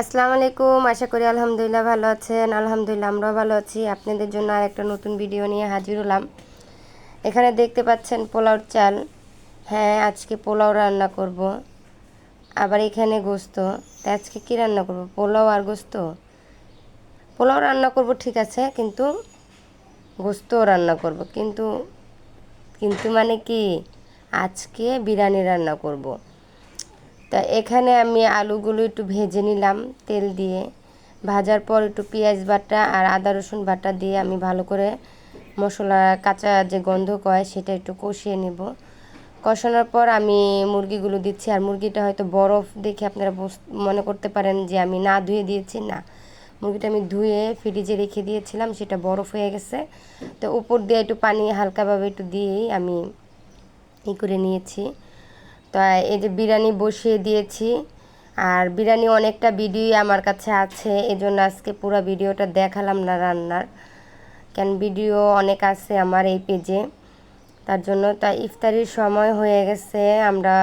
আসসালামু আলাইকুম, আশা করি আলহামদুলিল্লাহ ভালো আছেন। আলহামদুলিল্লাহ আমরাও ভালো আছি। আপনাদের জন্য আর একটা নতুন ভিডিও নিয়ে হাজির হলাম। এখানে দেখতে পাচ্ছেন পোলাওর চাল। হ্যাঁ আজকে পোলাও রান্না করব। আবার এখানে গোস্ত। তা আজকে কী রান্না করব? পোলাও আর গোস্ত? পোলাও রান্না করব ঠিক আছে, কিন্তু গোস্তও রান্না করব। কিন্তু কিন্তু মানে কি? আজকে বিরিয়ানি রান্না করব। তা এখানে আমি আলুগুলো একটু ভেজে নিলাম, তেল দিয়ে। ভাজার পর একটু পেঁয়াজ বাটা আর আদা রসুন বাটা দিয়ে আমি ভালো করে মশলা, কাঁচা যে গন্ধ কয় সেটা একটু কষিয়ে নেব। কষানোর পর আমি মুরগিগুলো দিচ্ছি, আর মুরগিটা হয়তো বরফ দেখে আপনারা মনে করতে পারেন যে আমি না ধুয়ে দিয়েছি, না। মুরগিটা আমি ধুয়ে ফ্রিজে রেখে দিয়েছিলাম, সেটা বরফ হয়ে গেছে। তো উপর দিয়ে একটু পানি হালকাভাবে একটু দিয়েই আমি ই করে নিয়েছি। তো এই যে বিরিয়ানি বসিয়ে দিয়েছি। আর বিরিয়ানি অনেকটা ভিডিওই আমার কাছে আছে, এজন্য আজকে পুরো ভিডিওটা দেখালাম না রান্নার। কেন ভিডিও অনেক আছে আমার এই পেজে। তার জন্য তা ইফতারির সময় হয়ে গেছে, আমরা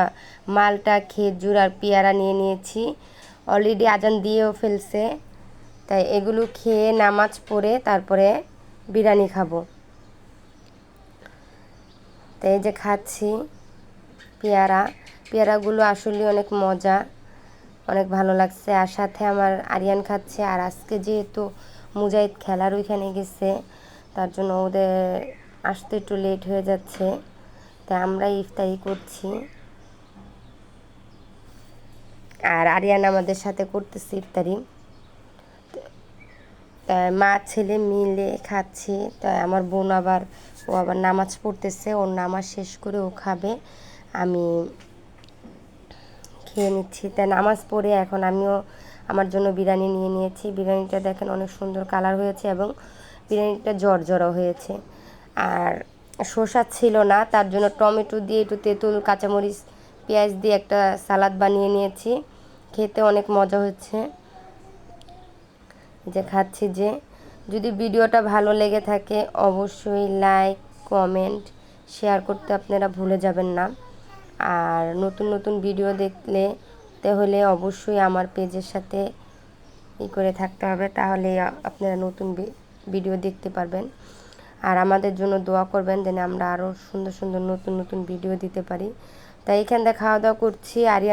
মালটা, খেজুর আর পেয়ারা নিয়ে নিয়েছি। অলরেডি আজান দিয়েও ফেলছে। তাই এগুলো খেয়ে নামাজ পড়ে তারপরে বিরিয়ানি খাব। তাই যে খাচ্ছি পেয়ারা। পেয়ারাগুলো আসলে অনেক মজা, অনেক ভালো লাগছে। আর সাথে আমার আরিয়ান খাচ্ছে। আর আজকে যেহেতু মুজাহিদ খেলার ওইখানে গেছে, তার জন্য ওদের আসতে একটু লেট হয়ে যাচ্ছে। তাই আমরা ইফতারি করছি। আর আরিয়ান আমাদের সাথে করতেছে ইফতারি। মা ছেলে মিলে খাচ্ছি। তাই আমার বোন আবার, ও আবার নামাজ পড়তেছে। ওর নামাজ শেষ করে ও খাবে। আমি খেয়ে নিচ্ছি। তাই নামাজ পড়ে এখন আমিও আমার জন্য বিরিয়ানি নিয়ে নিয়েছি। বিরিয়ানিটা দেখেন অনেক সুন্দর কালার হয়েছে এবং বিরিয়ানিটা জর্জরও হয়েছে। আর শসা ছিল না, তার জন্য টমেটো দিয়ে একটু তেঁতুল, কাঁচামরিচ, পেঁয়াজ দিয়ে একটা সালাদ বানিয়ে নিয়েছি। খেতে অনেক মজা হচ্ছে। যে খাচ্ছি যে। যদি ভিডিওটা ভালো লেগে থাকে, অবশ্যই লাইক কমেন্ট শেয়ার করতে আপনারা ভুলে যাবেন না। আর নতুন নতুন ভিডিও দেখলে, তাহলে অবশ্যই আমার পেজের সাথে ই করে থাকতে হবে, তাহলে আপনারা নতুন ভিডিও দেখতে পারবেন। আর আমাদের জন্য দোয়া করবেন যেন আমরা আরও সুন্দর সুন্দর নতুন নতুন ভিডিও দিতে পারি। তাই এখানে খাওয়া দাওয়া করছি, আরিয়ান